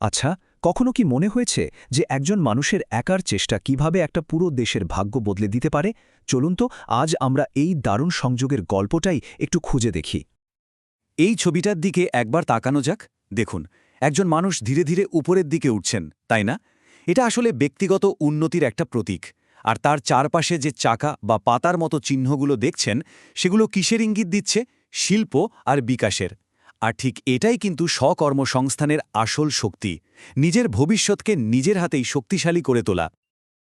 আচ্ছা কখনো কি মনে হয়েছে যে একজন মানুষের একার চেষ্টা কীভাবে একটা পুরো দেশের ভাগ্য বদলে দিতে পারে? চলুন তো, আজ আমরা এই দারুণ সংযোগের গল্পটাই একটু খুঁজে দেখি। এই ছবিটার দিকে একবার তাকানো যাক। দেখুন, একজন মানুষ ধীরে ধীরে উপরের দিকে উঠছেন, তাই না? এটা আসলে ব্যক্তিগত উন্নতির একটা প্রতীক। আর তার চারপাশে যে চাকা বা পাতার মতো চিহ্নগুলো দেখছেন, সেগুলো কিসের ইঙ্গিত দিচ্ছে? শিল্প আর বিকাশের। আর ঠিক এটাই কিন্তু স্বকর্মসংস্থানের আসল শক্তি, নিজের ভবিষ্যৎকে নিজের হাতেই শক্তিশালী করে তোলা।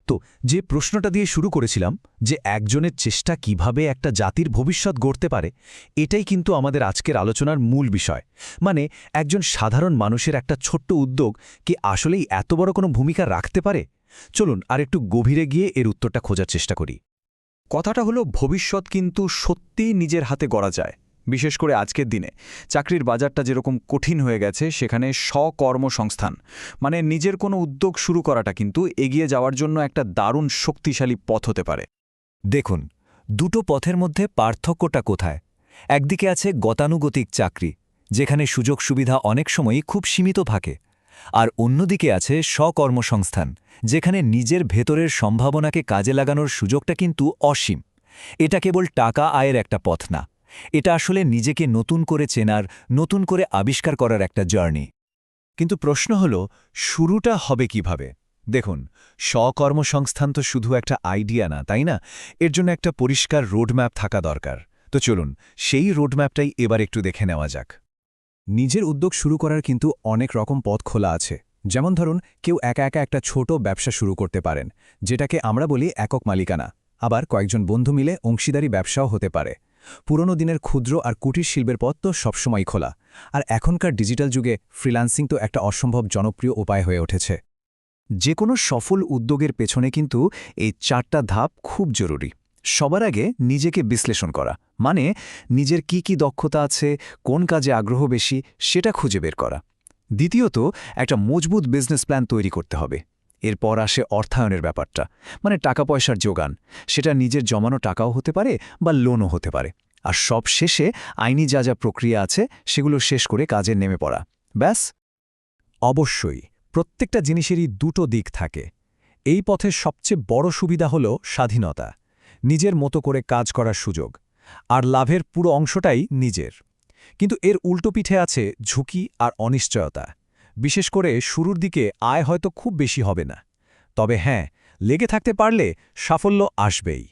তো, যে প্রশ্নটা দিয়ে শুরু করেছিলাম, যে একজনের চেষ্টা কীভাবে একটা জাতির ভবিষ্যৎ গড়তে পারে, এটাই কিন্তু আমাদের আজকের আলোচনার মূল বিষয়। মানে একজন সাধারণ মানুষের একটা ছোট্ট উদ্যোগ কি আসলেই এত বড় কোনো ভূমিকা রাখতে পারে? চলুন আর একটু গভীরে গিয়ে এর উত্তরটা খোঁজার চেষ্টা করি। কথাটা হলো, ভবিষ্যৎ কিন্তু সত্যিই নিজের হাতে গড়া যায়। বিশেষ করে আজকের দিনে। চাকরির বাজারটা যেরকম কঠিন হয়ে গেছে, সেখানে স্বকর্মসংস্থান মানে নিজের কোনো উদ্যোগ শুরু করাটা কিন্তু এগিয়ে যাওয়ার জন্য একটা দারুণ শক্তিশালী পথ হতে পারে। দেখুন, দুটো পথের মধ্যে পার্থক্যটা কোথায়? একদিকে আছে গতানুগতিক চাকরি, যেখানে সুযোগ সুবিধা অনেক সময়ই খুব সীমিত থাকে। আর অন্যদিকে আছে স্বকর্মসংস্থান, যেখানে নিজের ভেতরের সম্ভাবনাকে কাজে লাগানোর সুযোগটা কিন্তু অসীম। এটা কেবল টাকা আয়ের একটা পথ না এটা আসলে নিজেকে নতুন করে চেনার, নতুন করে আবিষ্কার করার একটা জার্নি। কিন্তু প্রশ্ন হল, শুরুটা হবে কীভাবে? দেখুন, স্বকর্মসংস্থান তো শুধু একটা আইডিয়া না, তাই না? এর জন্য একটা পরিষ্কার রোডম্যাপ থাকা দরকার। তো চলুন, সেই রোডম্যাপটাই এবার একটু দেখে নেওয়া যাক। নিজের উদ্যোগ শুরু করার কিন্তু অনেক রকম পথ খোলা আছে। যেমন ধরুন, কেউ একা একা একটা ছোট ব্যবসা শুরু করতে পারেন, যেটাকে আমরা বলি একক মালিকানা। আবার কয়েকজন বন্ধু মিলে অংশীদারি ব্যবসাও হতে পারে। পুরনো দিনের ক্ষুদ্র আর কুটির শিল্পের পথ তো সবসময় খোলা। আর এখনকার ডিজিটাল যুগে ফ্রিল্যান্সিং তো একটা অসম্ভব জনপ্রিয় উপায় হয়ে উঠেছে। যে কোনো সফল উদ্যোগের পেছনে কিন্তু এই চারটা ধাপ খুব জরুরি। সবার আগে নিজেকে বিশ্লেষণ করা মানে নিজের কি কি দক্ষতা আছে, কোন কাজে আগ্রহ বেশি, সেটা খুঁজে বের করা। দ্বিতীয়ত, একটা মজবুত বিজনেস প্ল্যান তৈরি করতে হবে। এরপর আসে অর্থায়নের ব্যাপারটা মানে টাকা পয়সার যোগান। সেটা নিজের জমানো টাকাও হতে পারে বা লোনও হতে পারে। আর সব শেষে আইনি যা যা প্রক্রিয়া আছে, সেগুলো শেষ করে কাজে নেমে পড়া। ব্যাস। অবশ্যই, প্রত্যেকটা জিনিসেরই দুটো দিক থাকে। এই পথের সবচেয়ে বড় সুবিধা হল স্বাধীনতা, নিজের মতো করে কাজ করার সুযোগ, আর লাভের পুরো অংশটাই নিজের। কিন্তু এর উল্টো পিঠে আছে ঝুঁকি আর অনিশ্চয়তা। বিশেষ করে শুরুর দিকে আয় হয়তো খুব বেশি হবে না। তবে হ্যাঁ লেগে থাকতে পারলে সাফল্য আসবেই।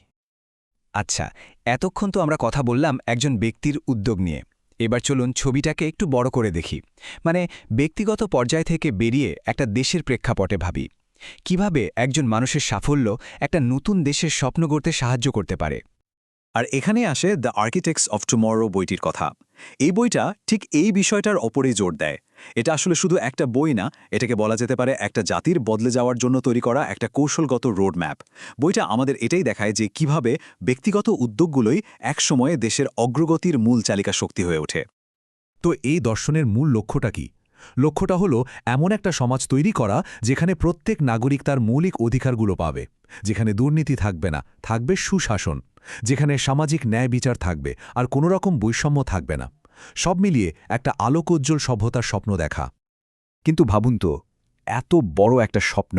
আচ্ছা এতক্ষণ তো আমরা কথা বললাম একজন ব্যক্তির উদ্যোগ নিয়ে। এবার চলুন ছবিটাকে একটু বড় করে দেখি। মানে ব্যক্তিগত পর্যায় থেকে বেরিয়ে একটা দেশের প্রেক্ষাপটে ভাবি। কীভাবে একজন মানুষের সাফল্য একটা নতুন দেশের স্বপ্ন গড়তে সাহায্য করতে পারে? আর এখানে আসে দ্য আর্কিটেক্টস অফ টুমরো বইটির কথা। এই বইটা ঠিক এই বিষয়টার ওপরেই জোর দেয়। এটা আসলে শুধু একটা বই না, এটাকে বলা যেতে পারে একটা জাতির বদলে যাওয়ার জন্য তৈরি করা একটা কৌশলগত রোডম্যাপ। বইটা আমাদের এটাই দেখায় যে কীভাবে ব্যক্তিগত উদ্যোগগুলোই একসময়ে দেশের অগ্রগতির মূল চালিকা শক্তি হয়ে ওঠে। তো এই দর্শনের মূল লক্ষ্যটা কি? লক্ষ্যটা হলো এমন একটা সমাজ তৈরি করা যেখানে প্রত্যেক নাগরিক তার মৌলিক অধিকারগুলো পাবে। যেখানে দুর্নীতি থাকবে না, থাকবে সুশাসন। যেখানে সামাজিক ন্যায় বিচার থাকবে, আর কোনো রকম বৈষম্য থাকবে না। সব মিলিয়ে একটা আলোকোজ্জ্বল সভ্যতার স্বপ্ন দেখা। কিন্তু ভাবুন তো, এত বড় একটা স্বপ্ন,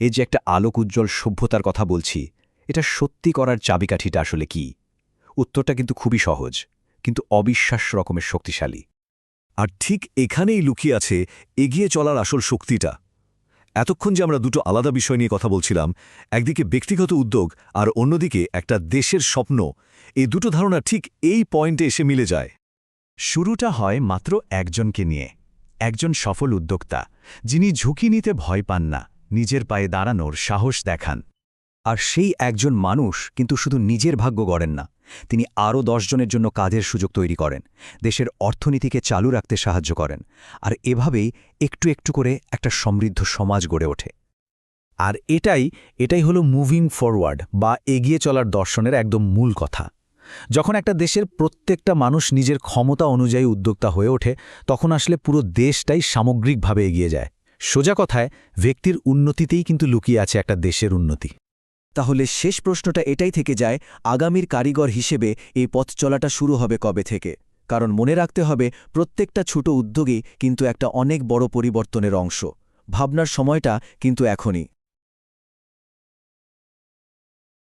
এই যে একটা আলোক উজ্জ্বল সভ্যতার কথা বলছি, এটা সত্যি করার চাবিকাঠিটা আসলে কি? উত্তরটা কিন্তু খুবই সহজ, কিন্তু অবিশ্বাস্য রকমের শক্তিশালী। আর ঠিক এখানেই লুকিয়ে আছে এগিয়ে চলার আসল শক্তিটা। এতক্ষণ যে আমরা দুটো আলাদা বিষয় নিয়ে কথা বলছিলাম, একদিকে ব্যক্তিগত উদ্যোগ আর অন্যদিকে একটা দেশের স্বপ্ন, এই দুটো ধারণা ঠিক এই পয়েন্টে এসে মিলে যায়। শুরুটা হয় মাত্র একজনকে নিয়ে, একজন সফল উদ্যোক্তা, যিনি ঝুঁকি নিতে ভয় পান না, নিজের পায়ে দাঁড়ানোর সাহস দেখান। আর সেই একজন মানুষ কিন্তু শুধু নিজের ভাগ্য গড়েন না তিনি আরও জনের জন্য কাজের সুযোগ তৈরি করেন, দেশের অর্থনীতিকে চালু রাখতে সাহায্য করেন, আর এভাবেই একটু একটু করে একটা সমৃদ্ধ সমাজ গড়ে ওঠে। আর এটাই এটাই হলো মুভিং ফরওয়ার্ড বা এগিয়ে চলার দর্শনের একদম মূল কথা। যখন একটা দেশের প্রত্যেকটা মানুষ নিজের ক্ষমতা অনুযায়ী উদ্যোক্তা হয়ে ওঠে, তখন আসলে পুরো দেশটাই সামগ্রিকভাবে এগিয়ে যায়। সোজা কথায়, ব্যক্তির উন্নতিতেই কিন্তু লুকিয়ে আছে একটা দেশের উন্নতি। তাহলে শেষ প্রশ্নটা এটাই থেকে যায়, আগামীর কারিগর হিসেবে এই পথ চলাটা শুরু হবে কবে থেকে? কারণ মনে রাখতে হবে, প্রত্যেকটা ছোট উদ্যোগই কিন্তু একটা অনেক বড় পরিবর্তনের অংশ। ভাবনার সময়টা কিন্তু এখনই।